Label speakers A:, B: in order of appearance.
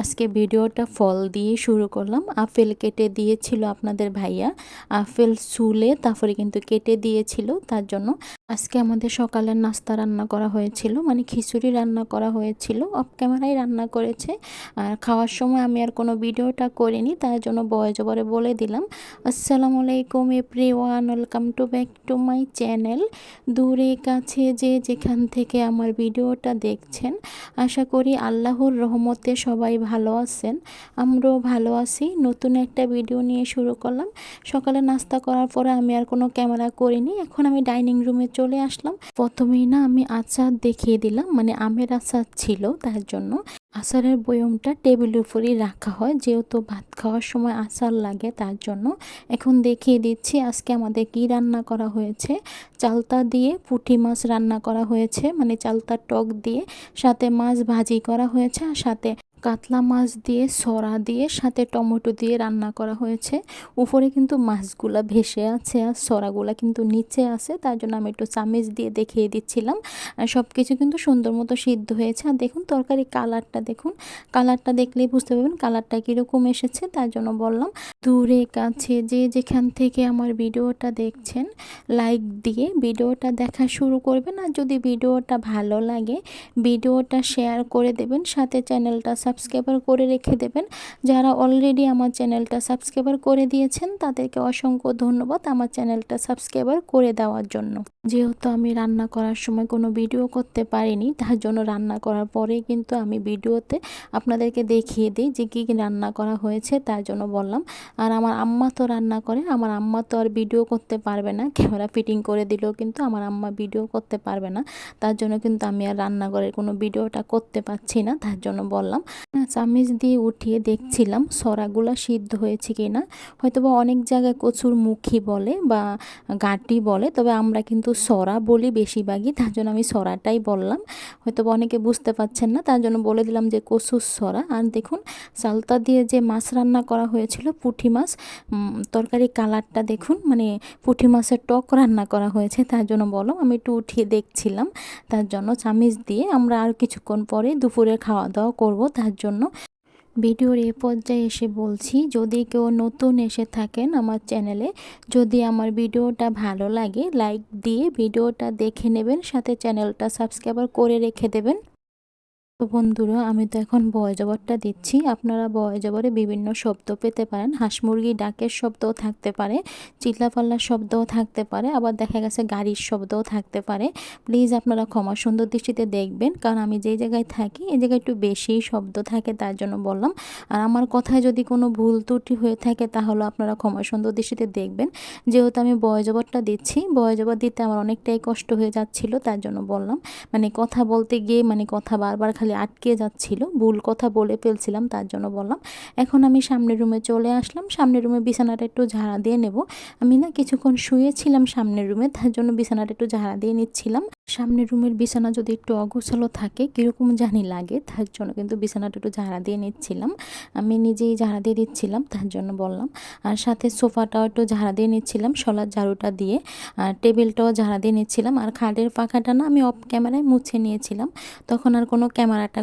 A: আজকে ভিডিওটা ফল দিয়ে শুরু করলাম। আপেল কেটে দিয়েছিল আপনাদের ভাইয়া। আপেল চুলে তারপরে কিন্তু কেটে দিয়েছিল, তার জন্য আজকে আমাদের সকালের নাস্তা রান্না করা হয়েছিল মানে খিচুড়ি রান্না করা হয়েছিল অফ ক্যামেরায় রান্না করেছে। আর খাওয়ার সময় আমি আর কোনো ভিডিওটা করিনি, তার জন্য বয় জবরে বলে দিলাম। আসসালামু আলাইকুম every one welcome to back to my channel দূরে কাছে যে যেখান থেকে আমার ভিডিওটা দেখছেন, আশা করি আল্লাহর রহমতে সবাই ভালো আছেন? আমরাও ভালো আছি। নতুন একটা ভিডিও নিয়ে শুরু করলাম। সকালে নাস্তা করার পরে আমি আর কোনো ক্যামেরা করিনি। এখন আমি ডাইনিং রুমে চলে আসলাম। প্রথমেই না আমি আচার দেখিয়ে দিলাম। মানে আমের আচার ছিল তার জন্য। আচারের বয়মটা টেবিলের উপরেই রাখা হয়। যেহেতু ভাত খাওয়ার সময় আচার লাগে তার জন্য। এখন দেখিয়ে দিচ্ছি আজকে আমাদের কি রান্না করা হয়েছে। চালতা দিয়ে পুঁটি মাছ রান্না করা হয়েছে। মানে চালতার টক দিয়ে। সাথে মাছ ভাজি করা হয়েছে আর সাথে কাতলা মাছ দিয়ে, সরা দিয়ে, সাথে টমেটো দিয়ে রান্না করা হয়েছে। উপরে কিন্তু মাছগুলা ভেসে আছে আর সরাগুলা কিন্তু নিচে আছে, তার জন্য আমি একটু চামিচ দিয়ে দেখিয়ে দিচ্ছিলাম। আর সব কিছু কিন্তু সুন্দর মতো সিদ্ধ হয়েছে। আর দেখুন তরকারি কালারটা দেখুন। কালারটা দেখলেই বুঝতে পারবেন কালারটা কীরকম এসেছে, তার জন্য বললাম, দূরে, কাছে যে যেখান থেকে আমার ভিডিওটা দেখছেন, লাইক দিয়ে ভিডিওটা দেখা শুরু করবেন। আর যদি ভিডিওটা ভালো লাগে, ভিডিওটা শেয়ার করে দেবেন, সাথে চ্যানেলটা সাবস্ক্রাইবার করে রেখে দেবেন। যারা অলরেডি আমার চ্যানেলটা সাবস্ক্রাইবার করে দিয়েছেন, তাদেরকে অসংখ্য ধন্যবাদ আমার চ্যানেলটা সাবস্ক্রাইবার করে দেওয়ার জন্য। যেহেতু আমি রান্না করার সময় কোনো ভিডিও করতে পারিনি, তার জন্য রান্না করার পরে কিন্তু আমি ভিডিওতে আপনাদেরকে দেখিয়ে দিই যে কী কী রান্না করা হয়েছে, তার জন্য বললাম। আর আমার আম্মা তো রান্না করে, আমার আম্মা তো আর ভিডিও করতে পারবে না। ক্যামেরা ফিটিং করে দিলেও কিন্তু আমার আম্মা ভিডিও করতে পারবে না। তার জন্য কিন্তু আমি আর রান্নাঘরের কোনো ভিডিওটা করতে পারছি না, তার জন্য বললাম। চামিচ দিয়ে উঠিয়ে দেখছিলাম সরাগুলো সিদ্ধ হয়েছে কি না হয়তো বা অনেক জায়গায় কচুর মুখী বলে বা গাটি বলে, তবে আমরা কিন্তু সরা বলি বেশিরভাগই, তার জন্য আমি সরাটাই বললাম। হয়তো বা অনেকে বুঝতে পারছেন না, তার জন্য বলে দিলাম যে কচুর সরা। আর দেখুন, চালতা দিয়ে যে মাছ রান্না করা হয়েছিল, পুঁটি মাছ তরকারি কালারটা দেখুন মানে পুঁটি মাছের টক রান্না করা হয়েছে, তার জন্য বলো, আমি একটু উঠিয়ে দেখছিলাম। তার জন্য চামিচ দিয়ে আমরা আর কিছুক্ষণ পরে দুপুরে খাওয়া দাওয়া করব, তার জন্য। ভিডিওর এ পর্যায়ে এসে বলছি, যদি কেউ নতুন এসে থাকেন আমার চ্যানেলে, যদি আমার ভিডিওটা ভালো লাগে, লাইক দিয়ে ভিডিওটা দেখে নেবেন, সাথে চ্যানেলটা সাবস্ক্রাইবার করে রেখে দেবেন। তো বন্ধুরা, আমি তো এখন বয় জবরটা দিচ্ছি। আপনারা বয় জবরে বিভিন্ন শব্দ পেতে পারেন। হাঁস মুরগি ডাকের শব্দও থাকতে পারে চিল্লাপাল্লার শব্দও থাকতে পারে, আবার দেখা গেছে গাড়ির শব্দও থাকতে পারে। প্লিজ আপনারা ক্ষমা সুন্দর দৃষ্টিতে দেখবেন, কারণ আমি যেই জায়গায় থাকি, এই জায়গায় একটু বেশি শব্দ থাকে তার জন্য বললাম। আর আমার কথায় যদি কোনো ভুল ত্রুটি হয়ে থাকে, তাহলে আপনারা ক্ষমা সুন্দর দৃষ্টিতে দেখবেন। যেহেতু আমি বয় জবরটা দিচ্ছি, বয় জবর দিতে আমার অনেকটাই কষ্ট হয়ে যাচ্ছিল, তার জন্য বললাম। মানে কথা বলতে গিয়ে মানে কথা বারবার খালি আটকে যাচ্ছিল। ভুল কথা বলে ফেলছিলাম, তার জন্য বললাম, এখন আমি সামনের রুমে চলে আসলাম, সামনের রুমে বিছানাটা একটু ঝাড়া দিয়ে নেব। আমি না কিছুক্ষণ শুয়েছিলাম সামনের রুমে তার জন্য বিছানাটা একটু ঝাড়া দিয়ে নিচ্ছিলাম। সামনের রুমের বিছানা যদি একটু অগোছালো থাকে, কীরকম জানি লাগে, তার জন্য কিন্তু বিছানাটা একটু ঝাড়া দিয়ে নিচ্ছিলাম। আমি নিজেই ঝাড়া দিয়ে দিচ্ছিলাম, তার জন্য বললাম। আর সাথে সোফাটাও একটু ঝাড়া দিয়ে নিচ্ছিলাম, শলার ঝাড়ুটা দিয়ে। আর টেবিলটাও ঝাড়া দিয়ে নিচ্ছিলাম। আর খাটের পাখাটা না আমি অফ ক্যামেরায় মুছে নিয়েছিলাম। তখন আর কোনো ক্যামেরাটা